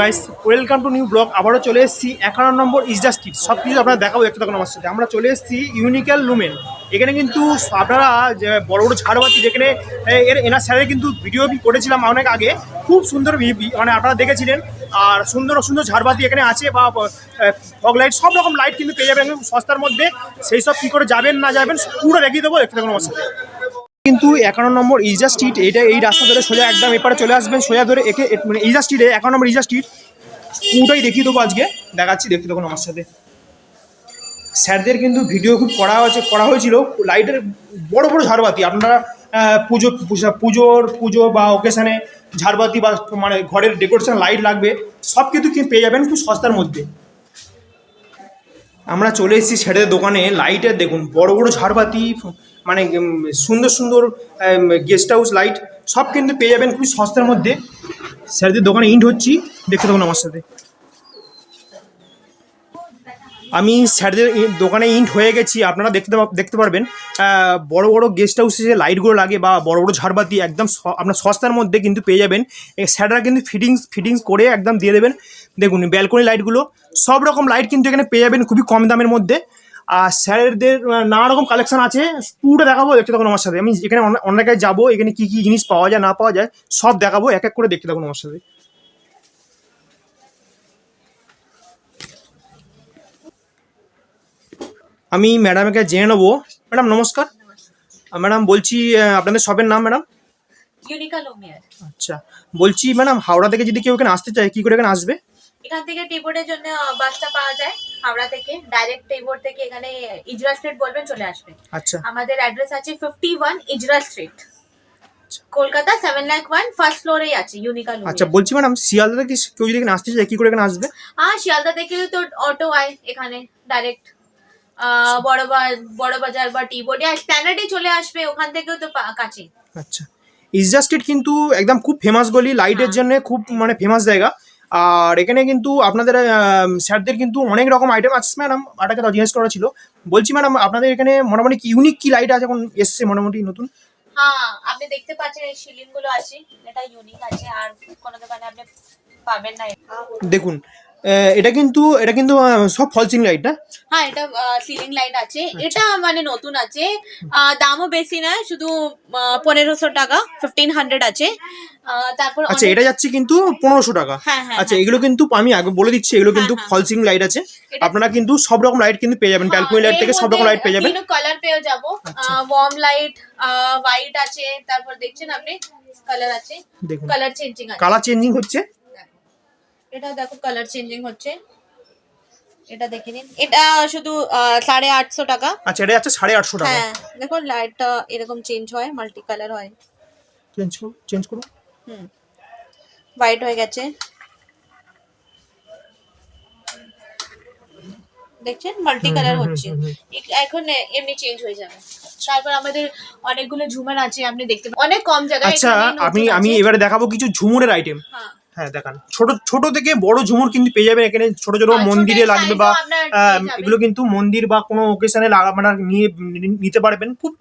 Guys welcome to new vlog আবারও চলে এসেছি একান্ন নম্বর ইজডা স্ট্রিট সব কিছু আপনারা দেখাবো একটু তখন আমার সাথে। আমরা চলে এসেছি ইউনিক্যাল লুমেন এখানে কিন্তু আপনারা যে বড় বড় ঝাড়বাতি যেখানে এর, এনার স্যারের কিন্তু ভিডিও করেছিলাম অনেক আগে। খুব সুন্দর মানে আপনারা দেখেছিলেন। আর সুন্দর সুন্দর ঝাড়বাতি এখানে আছে বা ফগ লাইট সব রকম লাইট কিন্তু পেয়ে যাবেন সস্তার মধ্যে। সেই সব কী করে যাবেন না যাবেন পুরো দেখিয়ে দেবো একটু তখন আমার সাথে। কিন্তু একান্ন নম্বর ইজা স্ট্রিট, এটা এই রাস্তা ধরে সোজা একদম এপারে চলে আসবেন, সোজা ধরে একে মানে ইজা স্ট্রিটে একান্ন নম্বর ইজা স্ট্রিট, পুরোটাই দেখিয়ে দেবো আজকে, দেখাচ্ছি দেখতে তখন আমার সাথে। স্যারদের কিন্তু ভিডিও খুব করা হয়েছে, করা হয়েছিল, লাইটের বড় বড় ঝাড়বাতি, আপনারা পুজো পুজোর, পুজো বা ওকেশনে ঝাড়বাতি বা মানে ঘরের ডেকোরেশন লাইট লাগবে সব কিছু পেয়ে যাবেন খুব সস্তার মধ্যে। আমরা চলে এসেছি ছেড়ে দোকানে লাইটের দেখুন, বড় বড় ঝাড়বাতি মানে সুন্দর সুন্দর গেস্ট হাউস লাইট সব কিন্তু পেয়ে যাবেন খুবই সস্তার মধ্যে। স্যারদের দোকানে ইন্ট হচ্ছি, দেখতে দেখুন আমার সাথে। আমি স্যারদের দোকানে ইন্ট হয়ে গেছি, আপনারা দেখতে দেখতে পারবেন। বড় বড় গেস্ট হাউসে যে লাইটগুলো লাগে বা বড় বড় ঝাড়বাতি, একদম আপনার সস্তার মধ্যে কিন্তু পেয়ে যাবেন। স্যাররা কিন্তু ফিটিংস ফিটিংস করে একদম দিয়ে দেবেন। দেখুন ব্যালকনি লাইটগুলো সব রকম লাইট কিন্তু এখানে পেয়ে যাবেন খুবই কম দামের মধ্যে। আর স্যারদের নানা রকম কালেকশন আছে পুরো দেখাবো, দেখতে থাকুন আমার সাথে। আমি এখানে অনে- অনেক যাব, এখানে কী কী জিনিস পাওয়া যায়, না পাওয়া যায়, সব দেখাবো, এক এক করে দেখতে থাকুন আমার সাথে। আমি ম্যাডামকে জেনে নেব। ম্যাডাম নমস্কার। ম্যাডাম বলছি আপনাদের শপের নাম ম্যাডাম আচ্ছা। বলছি ম্যাডাম হাওড়া থেকে যদি কেউ এখানে আসতে চায় কী করে এখানে আসবে? এখান থেকে টিবোর্ডের জন্য বাসটা পাওয়া যায় হাওড়া থেকে। ডাইরেক্ট টিবোর্ড থেকে এখানে ইজরা স্ট্রিট বলবেন চলে আসবে। আচ্ছা। আমাদের অ্যাড্রেস আছে fifty one Ezra street Kolkata seven lakh one first ফ্লোরেই আছে ইউনিকা আচ্ছা বলছি ম্যাডাম শিয়ালদা থেকে কেউ যদি এখানে আসতে চায় কী করে এখানে আসবে? হ্যাঁ শিয়ালদা থেকে তো অটো আয় এখানে ডাইরেক্ট বড় বড় বাজার বা টিবোর্ডে আর স্ট্যান্ডার্ডে চলে আসবে ওখান থেকেও তো কাছে। আচ্ছা। ইজা স্ট্রিট কিন্তু একদম খুব ফেমাস গলি লাইটের জন্য খুব মানে ফেমাস জায়গা। আর এখানে কিন্তু আপনাদের স্যারদের কিন্তু অনেক রকম আইটেম আছে। ম্যাডাম আটাকে তো জিজ্ঞেস করা ছিল। বলছি ম্যাডাম আপনাদের এখানে মোটামুটি কি ইউনিক কি লাইট আছে এখন এসছে মোটামুটি নতুন? হ্যাঁ আপনি দেখতে পাচ্ছেন এই সিলিংগুলো আছে এটা ইউনিক আছে আর কোনো দোকানে আপনি পাবেন না। দেখুন এটা কিন্তু এটা কিন্তু সব ফলসিং লাইট না? হ্যাঁ এটা সিলিং লাইট আছে। এটা মানে নতুন আছে। দামও বেশি নয় শুধু পনেরোশো টাকা ফিফটিন হান্ড্রেড আছে। তারপর আচ্ছা এটা যাচ্ছে কিন্তু পনেরোশো টাকা। হ্যাঁ হ্যাঁ আচ্ছা এগুলো কিন্তু আমি আগে বলে দিচ্ছি এগুলো কিন্তু হ্যাঁ, হ্যাঁ। ফলসিং লাইট আছে। আপনারা কিন্তু সব রকম লাইট কিন্তু পেয়ে যাবেন। ব্যালকনি লাইট থেকে সব রকম লাইট পেয়ে যাবেন। কালার পেয়ে যাব। আচ্ছা। ওয়ার্ম লাইট হোয়াইট আছে। তারপর দেখছেন আপনি? কালার আছে। কালার চেঞ্জিং আছে। কালার চেঞ্জিং হচ্ছে। এটা দেখো কালার চেঞ্জিং হচ্ছে। এটা দেখে নিন। এটা শুধু সাড়ে আটশো টাকা। আচ্ছা এটা যাচ্ছে সাড়ে আটশো টাকা। হ্যাঁ দেখো লাইটটা এরকম চেঞ্জ হয় মাল্টি কালার হয়। চেঞ্জ করুন চেঞ্জ করুন হুম। হোয়াইট হয়ে গেছে। দেখছেন? মাল্টি কালার হচ্ছে। এখন এমনি চেঞ্জ হয়ে যাবে। তারপর আমাদের অনেকগুলো ঝুমার আছে আপনি দেখতে অনেক কম জায়গায় আচ্ছা আমি আমি এবারে দেখাবো কিছু ঝুমুরের আইটেম হ্যাঁ। হ্যাঁ দেখান। ছোট ছোট থেকে বড় ঝুমুর কিন্তু পেয়ে যাবেন এখানে। ছোট ছোট হ্যাঁ, মন্দিরে লাগবে বা। এগুলো কিন্তু মন্দির বা কোনো ওকেশনে আপনারা নিয়ে নিতে পারবেন। খুব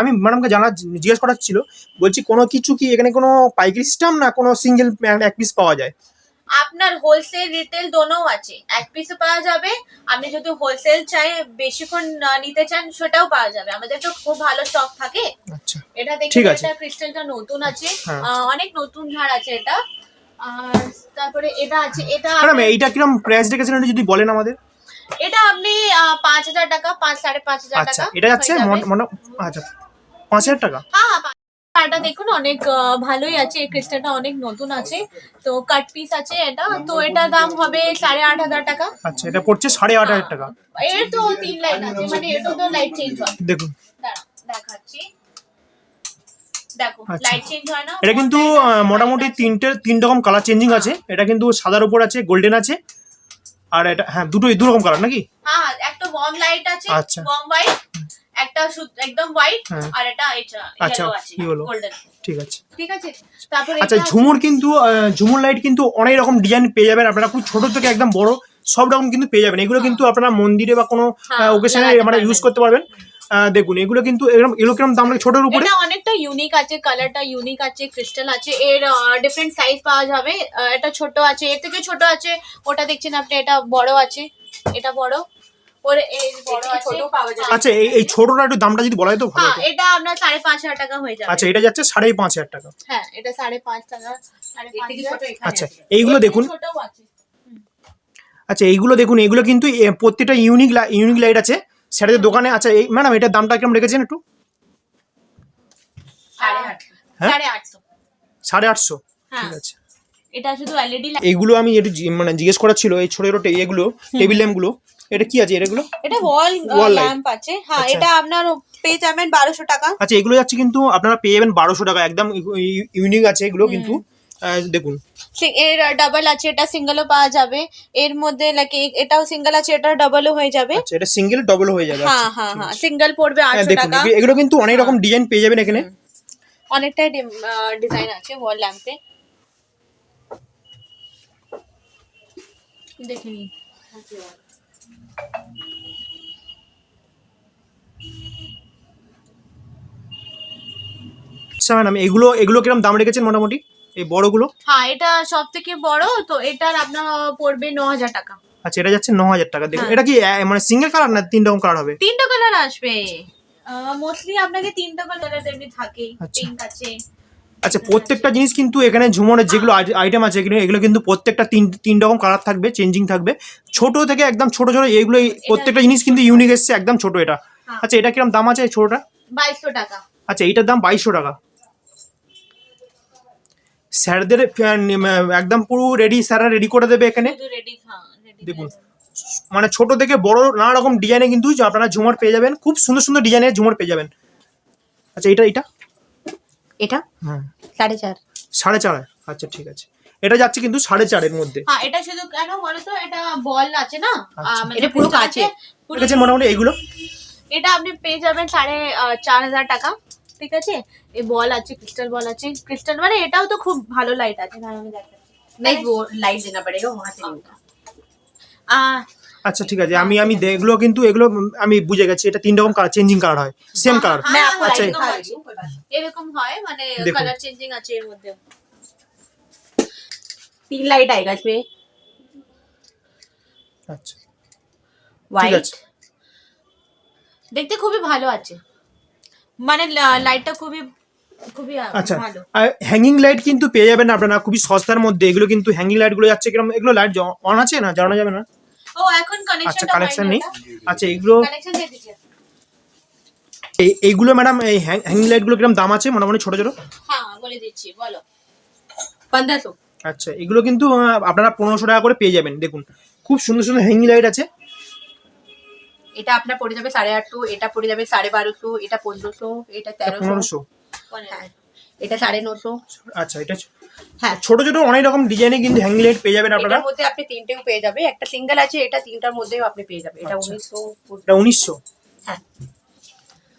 আমি ম্যাডামকে জানা জিজ্ঞেস করার ছিল। বলছি কোনো কিছু কি এখানে কোনো পাইকারি সিস্টেম না কোনো সিঙ্গেল এক পিস পাওয়া যায়? আপনার হোলসেল রিটেল দোনো আছে। এক পিসও পাওয়া যাবে। আপনি যদি হোলসেল চাই বেশিক্ষণ নিতে চান সেটাও পাওয়া যাবে। আমাদের তো খুব ভালো স্টক থাকে। আচ্ছা। এটা দেখে ঠিক আছে। এটা ক্রিস্টালটা নতুন আছে। হ্যাঁ। অনেক নতুন ঝাড় আছে এটা। আর তারপরে এটা আছে এটা ম্যাডাম এইটা কীরকম প্রাইস রেখেছিলেন যদি বলেন আমাদের? এটা আপনি পাঁচ হাজার টাকা পাঁচ সাড়ে পাঁচ হাজার আচ্ছা টাকা এটা যাচ্ছে হয়ে আচ্ছা পাঁচ হাজার টাকা? হ্যাঁ হ্যাঁ, এটা দেখুন অনেক ভালোই আছে এই ক্রিস্টালটা অনেক নতুন আছে। তো কাট পিস আছে এটা। তো এটার দাম হবে সাড়ে আট হাজার টাকা। আচ্ছা এটা পড়ছে সাড়ে আট হাজার টাকা। এর তো তিন লাইট আছে মানে এটা তো লাইট চেঞ্জ হয় দেখুন। দেখাচ্ছি। দেখো আচ্ছা। লাইট চেঞ্জ হয় না এটা কিন্তু মোটামুটি তিনটে তিন রকম কালার চেঞ্জিং আছে। এটা কিন্তু সাদার উপর আছে গোল্ডেন আছে আর এটা হ্যাঁ দুটোই দু রকম কালার নাকি? হ্যাঁ একটা ওয়ার্ম লাইট আছে আচ্ছা। ওয়ার্ম হোয়াইট একটা একদম হোয়াইট হ্যাঁ। আর এটা এটা ইয়েলো আছে গোল্ডেন ঠিক আছে। ঠিক আছে? তারপর ঝুমুর কিন্তু ঝুমুর লাইট কিন্তু অনেক রকম ডিজাইন পেয়ে যাবেন। আপনারা খুব ছোট থেকে একদম বড় সব রকম কিন্তু পেয়ে যাবেন। এগুলো কিন্তু আপনারা মন্দিরে বা কোনো হ্যাঁ, ওকেশনে মানে ইউজ করতে পারবেন। দেখুন এগুলো কিন্তু এরকম এগুলো কীরকম দাম লাগে ছোটোর উপরে। এটা অনেকটা ইউনিক আছে কালারটা ইউনিক আছে ক্রিস্টাল আছে এর ডিফারেন্ট সাইজ পাওয়া যাবে। এটা ছোট আছে এর থেকে ছোট আছে ওটা দেখছেন আপনি এটা বড় আছে এটা বড় ওর এই বড় ছোট আচ্ছা এই এই ছোটোটা একটু দামটা যদি বলা ভালো হ্যাঁ এটা আপনার সাড়ে পাঁচ হাজার টাকা হয়ে যাবে। আচ্ছা এটা যাচ্ছে সাড়ে পাঁচ হাজার টাকা। হ্যাঁ এটা সাড়ে পাঁচ টাকা এখানে আচ্ছা এইগুলো দেখুন। আচ্ছা এইগুলো দেখুন এগুলো কিন্তু এ, প্রত্যেকটা ইউনিক ইউনিক লাইট আছে। স্যারেদের দোকানে আচ্ছা এই ম্যাডাম এটার দামটা কিরম রেখেছেন একটু? সাড়ে আটশো হ্যাঁ? আটশো। হ্যাঁ। ঠিক আছে। এটা শুধু এলইডি এইগুলো আমি একটু মানে জিজ্ঞেস করার ছিল এই ছোটো ছোটো এগুলো টেবিল ল্যাম্পগুলো এটা কি আছে এগুলো? এটা ওয়াল light। ল্যাম্প আছে। হ্যাঁ আচ্ছা। এটা আপনার পেয়ে যাবেন বারোশো টাকা। আচ্ছা এগুলো যাচ্ছে কিন্তু আপনারা পেয়ে যাবেন বারোশো টাকা। একদম ইউনিক আছে এগুলো কিন্তু। দেখুন। এর ডাবল আছে এটা সিঙ্গেলও পাওয়া যাবে। এর মধ্যে লাইক এটাও সিঙ্গেল আছে এটা ডাবলও হয়ে যাবে। আচ্ছা এটা সিঙ্গেল ডবল হয়ে যাবে। হ্যাঁ আচ্ছা, হ্যাঁ হ্যাঁ সিঙ্গেল পড়বে হ্যাঁ, আটশো দেখুন টাকা। এগুলো- কিন্তু অনেক রকম ডিজাইন পেয়ে যাবেন এখানে। অনেকটাই ডিজাইন আছে ওয়াল ল্যাম্পে দেখে নিন। আচ্ছা ম্যাডাম এগুলো এগুলো কিরম দাম রেখেছেন মোটামুটি? এই বড়গুলো? হ্যাঁ এটা সব থেকে বড় তো এটার আপনার পড়বে ন হাজার টাকা। আচ্ছা এটা যাচ্ছে ন হাজার টাকা। দেখুন হ্যাঁ। এটা কি মানে সিঙ্গেল কালার না তিন রকম কালার হবে? তিনটা কালার আসবে। মোস্টলি আপনাকে তিনটা কালার এমনি থাকেই। আচ্ছা। পিঙ্ক আছে। আচ্ছা প্রত্যেকটা জিনিস কিন্তু এখানে ঝুমরের যেগুলো আইটেম আছে এগুলো এগুলো কিন্তু প্রত্যেকটা তিন তিন রকম কালার থাকবে চেঞ্জিং থাকবে। ছোট থেকে একদম ছোট ছোট এইগুলো প্রত্যেকটা জিনিস কিন্তু ইউনিক এসছে একদম ছোট এটা। হ্যাঁ। আচ্ছা এটা কিরম দাম আছে ছোটটা? বাইশশো টাকা। আচ্ছা এটার দাম বাইশশো টাকা। স্যারদের একদম পুরো রেডি স্যাররা রেডি করে দেবে এখানে। হ্যাঁ রেডি দেখুন মানে ছোট থেকে বড় নানা রকম ডিজাইনে কিন্তু আপনারা ঝুমর পেয়ে যাবেন। খুব সুন্দর সুন্দর ডিজাইনের ঝুমর পেয়ে যাবেন। আচ্ছা এটা এটা? এটা? হ্যাঁ। সাড়ে চার। সাড়ে চার আচ্ছা ঠিক আছে। এটা যাচ্ছে কিন্তু সাড়ে চারের মধ্যে। হ্যাঁ এটা শুধু কেন বলো তো এটা বল আছে না? আচ্ছা। মানে এটা পুরো। আছে, পুরো- ঠিক আছে মোটামুটি এইগুলো এটা আপনি পেয়ে যাবেন সাড়ে চার হাজার টাকা। ঠিক আছে এই বল আছে ক্রিস্টাল বল আছে ক্রিস্টাল মানে এটাও তো খুব ভালো লাইট আছে না আমি দেখাচ্ছি नहीं वो लाइट देना पड़ेगा वहां से नहीं होगा আহ, আচ্ছা ঠিক আছে আমি আমি দে- এগুলো কিন্তু এগুলো উম, আমি বুঝে গেছি এটা তিন রকম কালার চেঞ্জিং কালার হয় সেম কালার হ্যাঁ, मैं হ্যাঁ, आपको হ্যাঁ, अच्छा। लाइट এরকম दिखा আছে। रही हूँ कोई बात नहीं। এরকম হয় মানে দেখুন। কালার চেঞ্জিং আছে এর মধ্যে तीन लाइट आएगा इसमें আচ্ছা ঠিক वाइट আছে দেখতে খুবই ভালো আছে মানে লাইটটা খুবই আচ্ছা আর হ্যাঙ্গিং লাইট কিন্তু পেয়ে যাবেন আপনারা খুবই সস্তার মধ্যে। এগুলো কিন্তু হ্যাঙ্গিং যাচ্ছে এগুলো লাইট অন আছে না? জানা যাবে না? আচ্ছা, নেই। আচ্ছা এগুলো এই এইগুলো ম্যাডাম এই হ্যাঙ্গিং দাম আছে? মোটামুটি আচ্ছা এগুলো কিন্তু আপনারা পনেরোশো টাকা করে পেয়ে যাবেন। দেখুন খুব সুন্দর সুন্দর হ্যাঙ্গিং লাইট আছে। এটা আপনার পড়ে যাবে সাড়ে আটশো এটা পড়ে যাবে সাড়ে বারোশো এটা পনেরোশো এটা তেরোশো। হ্যাঁ এটা সাড়ে নশো। আচ্ছা এটা হ্যাঁ। ছোট ছোট অনেক রকম ডিজাইনে কিন্তু হ্যাঙ্গিং লাইট পেয়ে যাবেন আপনারা। এটার মধ্যে আপনি তিনটেও পেয়ে যাবে। একটা সিঙ্গেল আছে এটা তিনটার মধ্যেও আপনি পেয়ে যাবে এটা আচ্ছা। উনিশশো এটা উনিশশো? হ্যাঁ।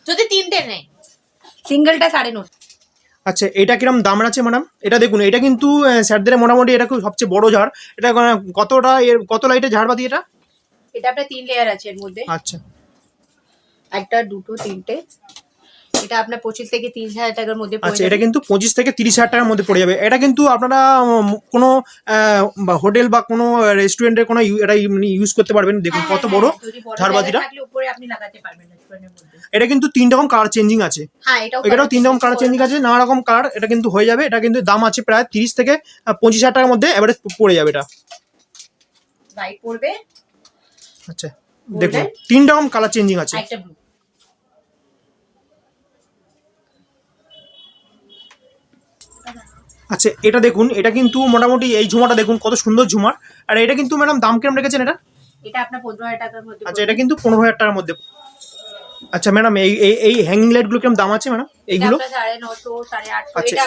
যদি তিনটে নেই সিঙ্গেলটা সাড়ে নশো। আচ্ছা এটা কিরম দাম আছে ম্যাডাম? এটা দেখুন এটা কিন্তু স্যারদের মোটামুটি এটা খুব সবচেয়ে বড় ঝাড়। এটা কতটা এর কত লাইটের ঝাড় ঝাড়বাতি এটা? এটা আপনার তিন লেয়ার আছে এর মধ্যে। আচ্ছা। একটা দুটো তিনটে। এটা আপনার পঁচিশ থেকে তিরিশ হাজার টাকার মধ্যে আচ্ছা এটা কিন্তু পঁচিশ থেকে তিরিশ হাজার টাকার মধ্যে পড়ে যাবে। এটা কিন্তু আপনারা কোনো হোটেল বা কোনো রেস্টুরেন্টের কোনো এটা ইউজ করতে পারবেন। দেখুন হ্যাঁ, কত হ্যাঁ, বড় হ্যাঁ, ঝাড়বাতিটা? পারবেন এটা কিন্তু তিন রকম কালার চেঞ্জিং আছে। হ্যাঁ এটাও তিন রকম কালার চেঞ্জিং আছে। নানা রকম কালার এটা কিন্তু হয়ে যাবে। এটা কিন্তু দাম আছে প্রায় তিরিশ থেকে পঁচিশ হাজার টাকার মধ্যে এবারে পড়ে যাবে এটা। লাইট পড়বে। আচ্ছা। দেখুন তিন রকম কালার চেঞ্জিং আছে। আর একটা ব্লু আচ্ছা এটা দেখুন এটা কিন্তু মোটামুটি এই ঝুমাটা দেখুন কত সুন্দর ঝুমার। আর এটা কিন্তু ম্যাডাম দাম কেমন রেখেছেন এটা? এটা আপনার পনেরো হাজার টাকার মধ্যে আচ্ছা এটা কিন্তু পনেরো হাজার টাকার মধ্যে আচ্ছা ম্যাডাম এই এই এই হ্যাঙ্গিং লাইটগুলো কিরম দাম আছে ম্যাডাম? এইগুলো? আচ্ছা, এটা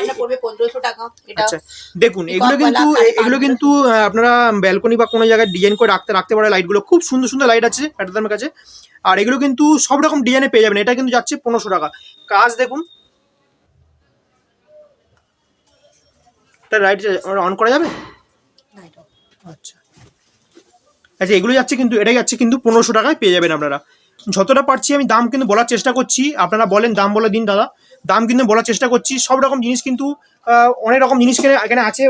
এটা আচ্ছা দেখুন এগুলো কিন্তু এগুলো কিন্তু আপনারা ব্যালকনি বা কোনো জায়গায় ডিজাইন করে রাখতে রাখতে পারে লাইটগুলো খুব সুন্দর সুন্দর লাইট আছে ম্যাডামের কাছে। আর এগুলো কিন্তু সব রকম ডিজাইনে পেয়ে যাবেন। এটা কিন্তু যাচ্ছে পনেরোশো টাকা। কাজ দেখুন। এটা লাইট অন করা যাবে? আচ্ছা। আচ্ছা এগুলো যাচ্ছে কিন্তু এটাই যাচ্ছে কিন্তু পনেরোশো টাকায় পেয়ে যাবেন আপনারা। যতটা পারছি আমি দাম কিন্তু বলার চেষ্টা করছি। আপনারা বলেন দাম বলে দিন দাদা। দাম কিন্তু বলার চেষ্টা করছি। সব রকম জিনিস কিন্তু অনেক রকম জিনিস এখানে এখানে আছে।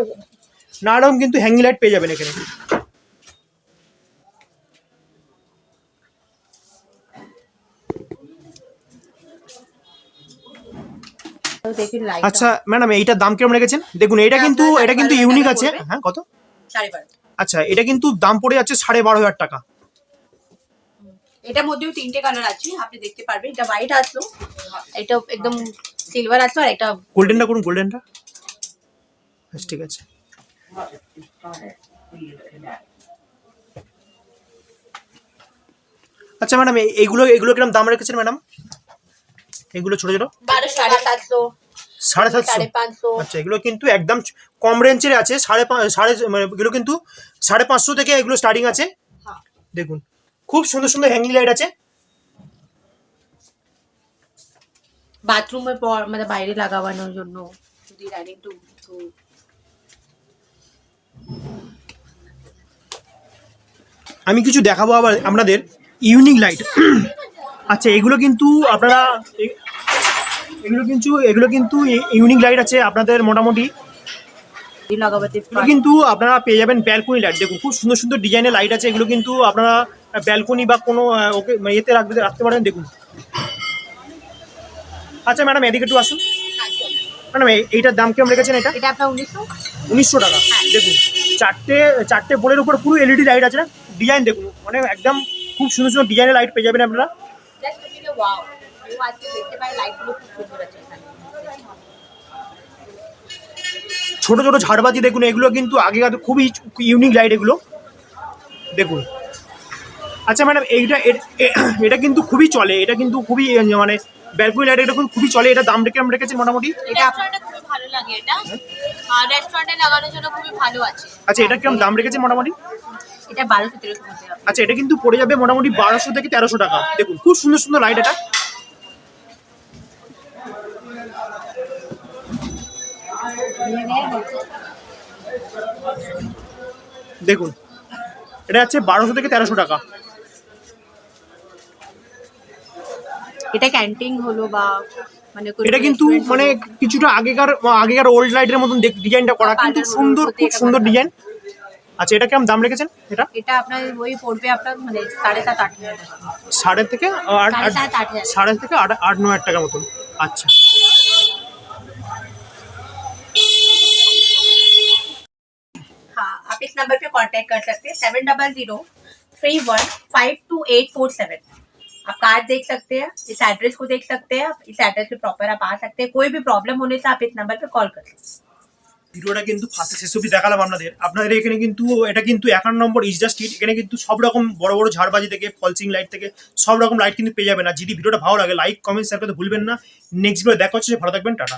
নানা রকম কিন্তু হ্যাঙ্গি লাইট পেয়ে যাবেন এখানে। আচ্ছা ম্যাডাম এইটার দাম কীরকম রেখেছেন? দেখুন এটা কিন্তু এটা কিন্তু ইউনিক আছে। হ্যাঁ কত? আচ্ছা এটা কিন্তু দাম পড়ে যাচ্ছে সাড়ে বারো হাজার টাকা। এটার মধ্যেও তিনটে কালার আছে আপনি দেখতে পারবেন। এটা হোয়াইট আসলো এটা একদম সিলভার আসলো আর এটা গোল্ডেনটা করুন গোল্ডেনটা বেশ ঠিক আছে। আচ্ছা ম্যাডাম এইগুলো এগুলো কীরকম দাম রেখেছেন ম্যাডাম এগুলো ছোট ছোট? সাড়ে সাতশো। সাড়ে সাড়ে পাঁচশো। আচ্ছা এগুলো কিন্তু একদম কম রেঞ্জের আছে সাড়ে সাড়ে মানে এগুলো কিন্তু সাড়ে পাঁচশো থেকে এগুলো স্টার্টিং আছে। হ্যাঁ। দেখুন। খুব সুন্দর সুন্দর হ্যাঙ্গিং লাইট আছে। বাথরুমের পর মানে বাইরে লাগাবানোর জন্য যদি টু আমি কিছু দেখাবো আবার আপনাদের ইউনিক লাইট আচ্ছা এগুলো কিন্তু আপনারা এগুলো কিন্তু এগুলো কিন্তু ইউনিক লাইট আছে আপনাদের মোটামুটি। কিন্তু আপনারা পেয়ে যাবেন ব্যালকনি লাইট দেখুন খুব সুন্দর সুন্দর ডিজাইনের লাইট আছে। এগুলো কিন্তু আপনারা ব্যালকনি বা কোনো ওকে ইয়েতে রাখবে রাখতে পারেন দেখুন। আচ্ছা ম্যাডাম এদিকে একটু আসুন। ম্যাডাম এইটার দাম কেমন রেখেছেন এটা? এটা আপনার উনিশশো? উনিশশো টাকা। দেখুন চারটে চারটে বোর্ডের উপর পুরো এলইডি লাইট আছে না? ডিজাইন দেখুন মানে একদম খুব সুন্দর সুন্দর ডিজাইনের লাইট পেয়ে যাবেন আপনারা। ছোট ছোট ঝাড়বাতি দেখুন এগুলো কিন্তু আগেকার খুবই ইউনিক লাইট এগুলো। দেখুন। আচ্ছা ম্যাডাম এইটা এটা কিন্তু খুবই চলে এটা কিন্তু খুবই মানে ব্যালকনি লাইট এটা খুবই চলে এটা দাম রেখে আমরা রেখেছি মোটামুটি। এটা আপ- রেস্টুরেন্টে খুবই ভালো লাগে এটা। আর রেস্টুরেন্টে লাগানোর জন্য খুবই ভালো আছে। আচ্ছা এটা কীরকম দাম রেখেছে মোটামুটি? এটা বারোশো তেরোশো মধ্যে হবে। আচ্ছা এটা কিন্তু পড়ে যাবে মোটামুটি বারোশো থেকে তেরোশো টাকা। দেখুন খুব সুন্দর সুন্দর লাইট এটা। দেখুন এটা হচ্ছে বারোশো থেকে তেরোশো টাকা। এটা ক্যান্টিন হলো বা মানে কোনো এটা কিন্তু restaurant মানে হলো। কিছুটা আগেকার আগেকার ওল্ড লাইটের মতন দেখ- ডিজাইনটা করা কিন্তু Parlour সুন্দর মধ্যে খুব এটা সুন্দর করা। ডিজাইন আচ্ছা এটা কেমন দাম রেখেছেন এটা এটা আপনার ওই পড়বে আপনার মানে সাড়ে সাত আট হাজার টাকা। সাড়ে থেকে আট সাড়ে আট- সাত আট হাজার সাড়ে থেকে আট আট নয় হাজার টাকার মতন আচ্ছা हाँ आप इस नंबर पे कांटेक्ट कर सकते हैं seven double zero three one five two eight four seven आप कार्ड देख सकते हैं इस एड्रेस को देख सकते हैं आप इस एड्रेस पे प्रॉपर आप आ सकते हैं कोई भी प्रॉब्लम होने से आप इस नंबर पे कॉल कर सकते हैं ভিডিওটা কিন্তু ফার্স্টে শেষ অব্দি দেখালাম আপনাদের আপনাদের এখানে কিন্তু এটা কিন্তু একান্ন নম্বর ইজডা স্ট্রিট এখানে কিন্তু সব রকম বড় বড় ঝাড়বাজি থেকে ফলসিং লাইট থেকে সব রকম লাইট কিন্তু পেয়ে যাবেন আর যদি ভিডিওটা ভালো লাগে লাইক কমেন্ট শেয়ার করতে ভুলবেন না নেক্সট ভিডিও দেখা হচ্ছে ভালো থাকবেন টাটা